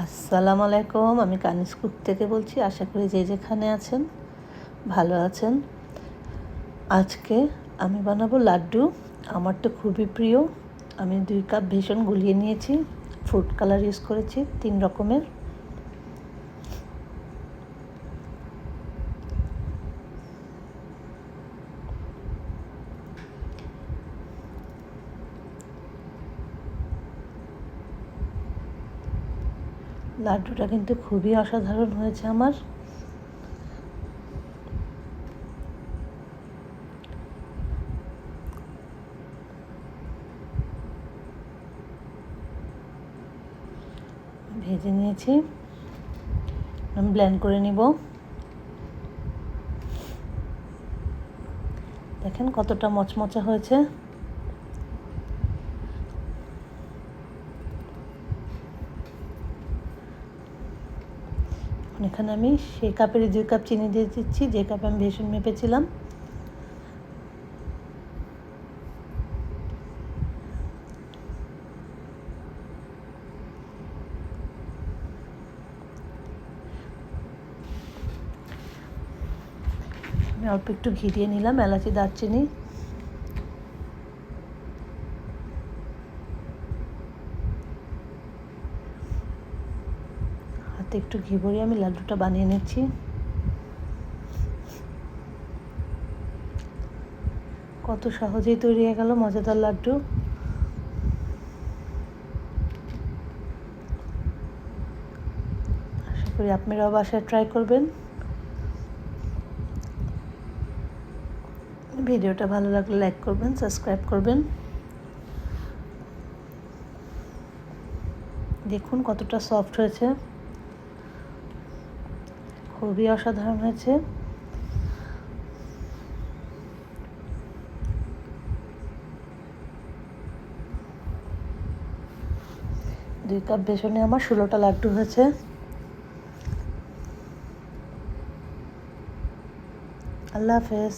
আসসালামু আলাইকুম, আমি কানিসকুট থেকে বলছি, আশা করি যে যেখানে আছেন, ভালো আছেন। আজকে আমি বানাবো লাড্ডু, আমার তো খুবই প্রিয়। আমি দুই কাপ ভীষণ গুলিয়ে নিয়েছি ফ্রুট কালার ইউজ করেছি, তিন রকমের। লাড্ডুটা কিন্তু খুবই অসাধারণ হয়েছে আমার। ভেজে নিয়েছি। আমি ব্ল্যান্ড করে নিব। দেখেন কতটা মচমচা হয়েছে। এখানে আমি সেই কাপের দুই কাপ চিনি দিয়ে দিচ্ছি, যে কাপে আমি ভেষণ মেপেছিলাম। আমি অল্প একটু ঘি দিয়ে নিলাম, এলাচি, দারচিনি। হাতে একটু ঘি ভরিয়ে আমি লাড্ডুটা বানিয়ে নিচ্ছি। কত সহজেই তৈরি হয়ে গেল মজাদার লাড্ডু। আশা করি আপনারাও বাসায় ট্রাই করবেন। ভিডিওটা ভালো লাগলে লাইক করবেন সাবস্ক্রাইব করবেন। দেখুন কতটা সফট হয়েছে। খুবই অসাধারণ হয়েছে। দুই কাপ বেসনে আমার ষোলোটা লাড্ডু হয়েছে। আল্লাহ হাফেজ।